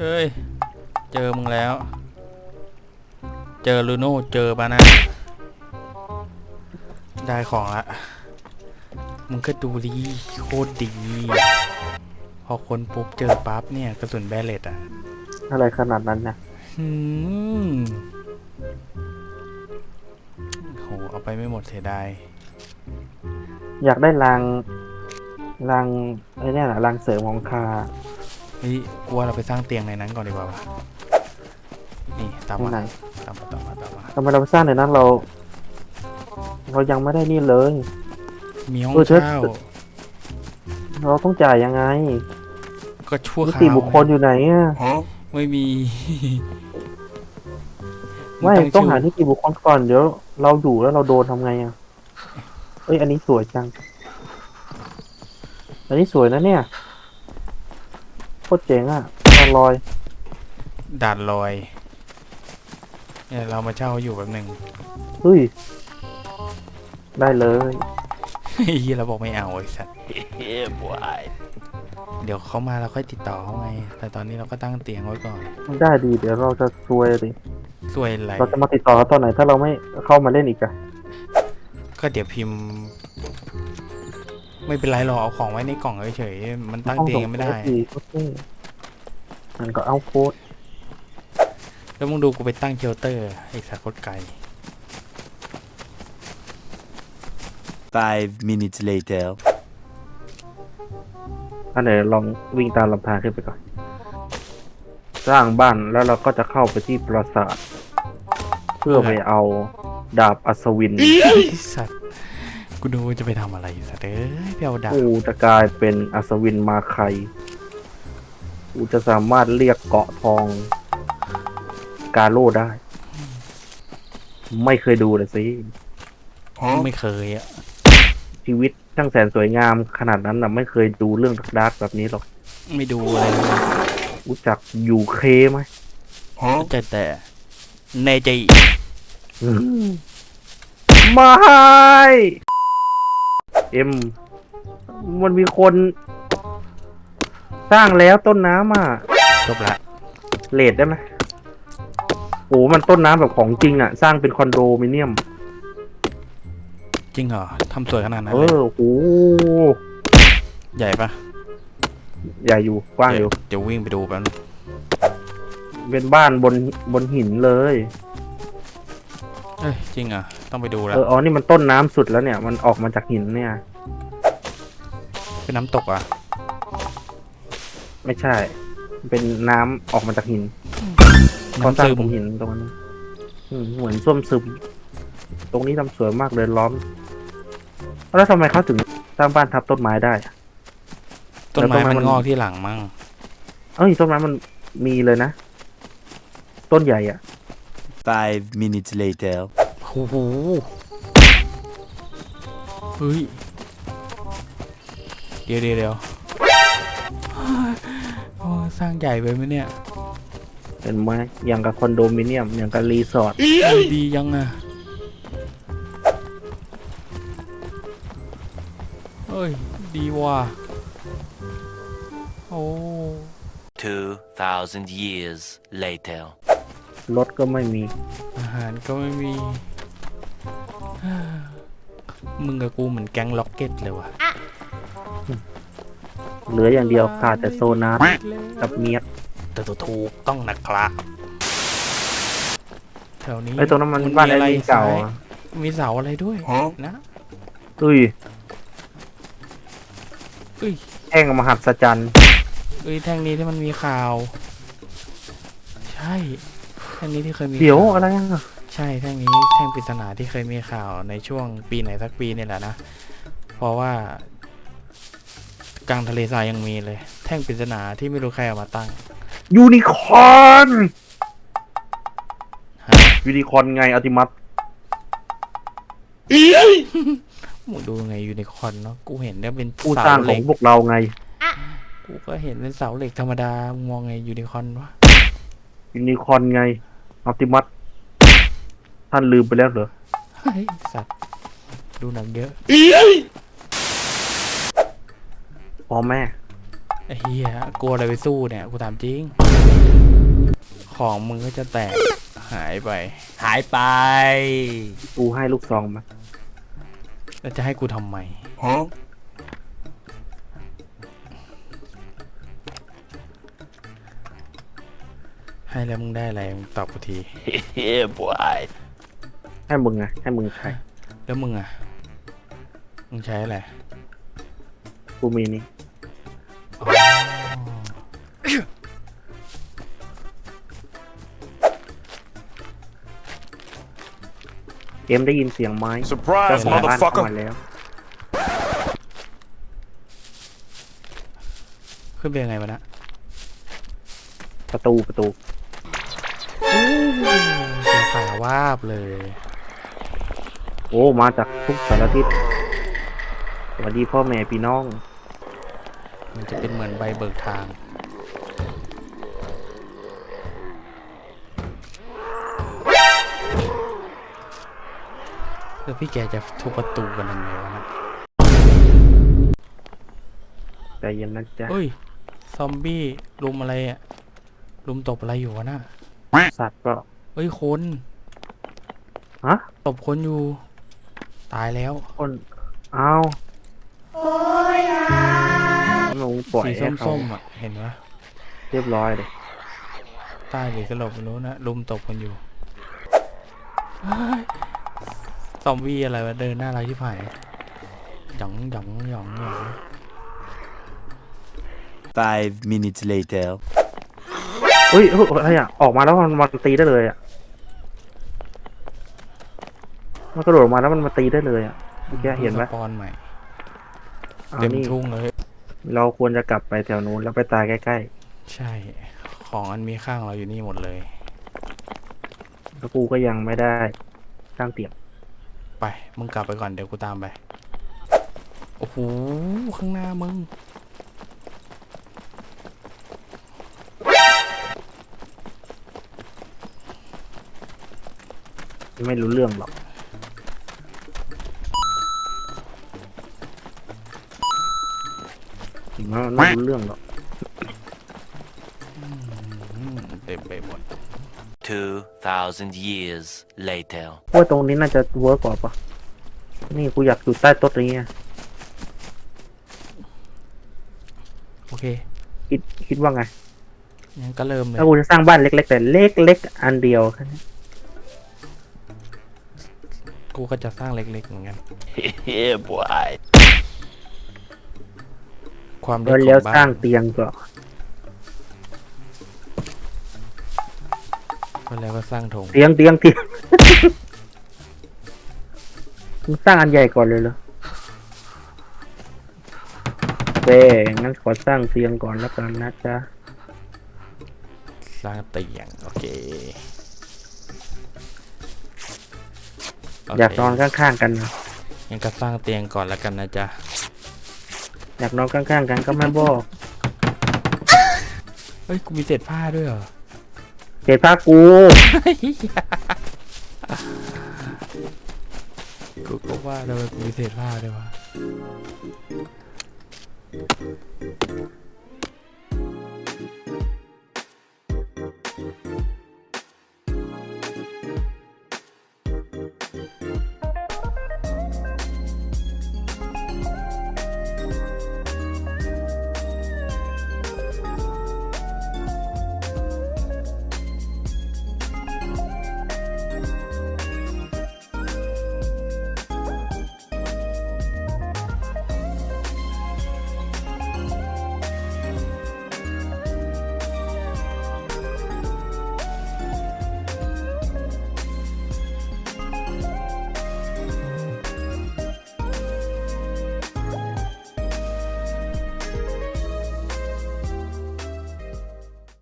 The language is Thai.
เฮ้ย เจอมึงแล้ว เจอลูโน่เจอปานะ ได้ของละ มึงก็ดูดีโคตรดี พอคนปุ๊บเจอปั๊บเนี่ย กระสุนแบลเลตอะ อะไรขนาดนั้นนะอืมโหเอาไปไม่หมดเสียดาย อยากได้รางรางไอ้เนี่ยนะรางเสริมของคาเฮ้ยกลัวเราไปสร้างเตียงในนั้นก่อนดีกว่าวะนี่ตามที่มาไหน ตามมาตามมาตามมาทำไมเราไปสร้างในนั้นเรา เรายังไม่ได้นี่เลย มีห้องเออเชิด เช่าเราต้องจ่ายยังไงก็ชั่วนิคราติวบุคคลอยู่ไหนอะไม่มีไม่งต้องหาชื่นิติบุคคลก่อนเดี๋ยวเราอยู่แล้วเราโดนทำไงอะเอ้ยอันนี้สวยจัง อันนี้สวยนะเนี่ย โคตรเจ๋งอะตอนลอย ด่านลอยเนี่ยเรามาเช่าอยู่แบบหนึ่งเฮ้ย ได้เลยเฮียเราบอกไม่เอาไอ้สัตว์เดี๋ยวเขามาเราค่อยติดต่อเขาไง แต่ตอนนี้เราก็ตั้งเตียงไว้ก่อนมันได้ดี เดี๋ยวเราจะซวยดิสวยอะไรเราจะมาติดต่อเขาตอนไหน ถ้าเราไม่เข้ามาเล่นอีกอะก็เดี๋ยวพิมพ์ ไม่เป็นไรหรอกเอาของไว้ในกล่องเฉยๆมันตั้งเตียงยังไม่ได้ดีโอเคมันก็เอาโคตรแล้วมึงดูกูไปตั้งเชลเตอร์ไอ้สัตว์โคตรไกล Five minutes later. อันไหนลองวิ่งตามลำธารขึ้นไปก่อน สร้างบ้านแล้วเราก็จะเข้าไปที่ปราสาท เพื่อไปเอาดาบอัศวินไอ้สัตว์ กูดูจะไปทำอะไรสัตว์เอ้ยไปเอาดาบกูจะกลายเป็นอัศวินมาไคกูจะสามารถเรียกเกาะทอง กาโล่ได้ ไม่เคยดูเลยสิไม่เคยอะ ชีวิตช่างแสนสวยงามขนาดนั้นนะไม่เคยดูเรื่องดาร์กๆแบบนี้หรอก ไม่ดูอะไรเลยรู้จักยูเคไหมแต่แต่ในใจไม่ เอ็ม มันมีคน สร้างแล้วต้นน้ำอะจบละเลดได้ไหมโอ้มันต้นน้ำแบบของจริงอะ สร้างเป็นคอนโดมิเนียม จริงเหรอทำสวยขนาดนั้นเอเลยอโอ้โหใหญ่ปะใหญ่อยู่กว้างอยู่เดี๋ยววิ่งไปดูแป๊บนึงเป็นบ้านบนบนหินเลย เอ้ยจริงเหรอะต้องไปดูแล้วเอออ๋อนี่มันต้นน้ำสุดแล้วเนี่ย มันออกมาจากหินเนี่ย เป็นน้ำตกอะไม่ใช่ เป็นน้ำออกมาจากหินเขาสน้ำร้างซึมตรงหินตรงนั้นอืมเหมือนส้วมซึม ตรงนี้ทำสวยมากเลยล้อม แล้วทำไมเขาถึงสร้างบ้านทับต้นไม้ได้อะต้นไม้แล้วต้นไม้มันมันงอกที่หลังมั่งเอ้ยต้นไม้มันมีเลยนะ ต้นใหญ่อะ Five minutes later. โอ้โหเฮ้ย เดี๋ยวเดี๋ยวเดี๋ยวโอ้สร้างใหญ่ไปไหมเนี่ยเห็นไหมอย่างกับคอนโดมิเนียม อย่างกับรีสอร์ทเอ้ยดียังอะเฮ้ย ดีว่ะ โอ้ Two thousand years later. รถก็ไม่มี อาหารก็ไม่มี มึงกับกูเหมือนแก๊งล็อกเก็ตเลยว่ะเหลืออย่างเดียวขาดแต่โซนาร์กับเมียดแต่ตัวถูกต้องนะครับแถวนี้ไอ้ยตรงนั้นมันบ้านไอ้มีะรลิงเก่าซ้ยอะมีเสาอะไรด้วยนะ อุ้ยเอ้ยแห่งมหัศจรรย์เอ้ยแท่งนี้ที่มันมีข่าว ใช่แท่งนี้ที่เคยมีเดี๋ยวข่าอะไรอะใช่แท่งนี้แท่งปริศนาที่เคยมีข่าวในช่วงปีไหนสักปีนี่แหละนะ เพราะว่ากลางทะเลทรายยังมีเลย แท่งปริศนาที่ไม่รู้ใครเอามาตั้ง ยูนิคอร์นฮะยูนิคอร์นไงอัติมัตมึงดูไงยูนิคอร์นเนาะกูเห็นได้เป็นผู้สเสาร้างขเหอล็งกพวกเราไงกูก็เห็นเป็นเสาเหล็กธรรมดามึงมองไงยูนิคอร์นวะยูนิคอร์นไง อัติมัตท่านลืมไปแล้วเหรอเฮ้ยสัตว์ดูหนังเยอะพ่อแม่ไอ้เหี้ยกลัวอะไรไปสู้เนี่ยกูถามจริง ของมึงก็จะแตกหายไป หายไป กูให้ลูกซองมาแล้วจะให้กูทำไม Huh? ให้แล้วมึงได้อะไรมึงตอบกูที yeah, boy. ให้มึงไงให้มึงใช้แล้วมึงอะ มึงใช้อะไรกูมีนี่อ๋อเกมได้ยินเสียงไม้ Surprise, เจ้าของบ้านเข้า motherfucker! มาแล้ว ขึ้นไปยังไงวะนะประตูประตูเสียขาวาบเลย โอ้ มาจากทุกสารทิศสวัสดีพ่อแม่พี่น้อง มันจะเป็นเหมือนใบเบิกทาง แล้วพี่แกจะทุบประตูกันทำไมวะนะใจเย็นนะจ๊ะ เฮ้ย ซอมบี้ลุมอะไรอะลุมตบอะไรอยู่วะน่ะสัตว์ก็ เฮ้ยคนฮะตบคนอยู่ ตายแล้ว คนเอาหนูปล่อยสีให้เขาส้มๆอะ เห็นปะเรียบร้อยเลยตายหรือสลบไม่รู้นะลุมตบคนอยู่เฮ้ยซอมบี้อะไรวะเดินหน้ารักที่ผ่ายหยองหยองหยองหยอง Five minutes later. เฮ้ยเฮ้ยอะไรอะออกมาแล้วมันมันตีได้เลยอะ มันกระโดดออกมาแล้วมันมาตีได้เลยอะเมื่อกี้เห็นไหมสปอนใหม่เอาเต็มนี่ทุ่งเลย เราควรจะกลับไปแถวนู้นแล้วไปตายใกล้ใช่ ของอันมีข้างเราอยู่นี่หมดเลยๆแล้วกูก็ยังไม่ได้สร้างเตียงไป มึงกลับไปก่อนเดี๋ยวกูตามไป โอ้โห ข้างหน้ามึง ไม่รู้เรื่องหรอก ถึงว่ามันไม่รู้เรื่องหรอกอืมเต็มไปหมด 2,000 years later. ว่าตรงนี้น่าจะเวิร์กกว่าปะนี่กูอยากอยู่ใต้โต๊ะนี้อะโอเค คิดคิดว่าไงงั้นก็เริ่มเลย ถ้ากูจะสร้างบ้านเล็ก ๆ แต่เล็กๆอันเดียวแค่นี้กูก็จะสร้างเล็กๆเหมือนกัน yeah, boy. ความแล้วเล็กขแล้วองบ้าสร้างนเตียงก็ก็แล้วก็สร้างโถงเตียงเตียงเตียงมึงสร้างอันใหญ่ก่อนเลยเหรอเต้งั้นขอสร้างเตียงก่อนแล้วกันนะจ๊ะสร้างเตียงโอเคโเคอยากนอนข้างๆกันนะงั้นก็สร้างเตียงก่อนแล้วกันนะจ๊ะ อยากนอนข้างๆกันก็ไม่บอกเฮ้ย กูมีเศษผ้าด้วยเหรอ เศษผ้ากูกูก็ว่าทำไมกูมีเศษผ้าด้วยวะ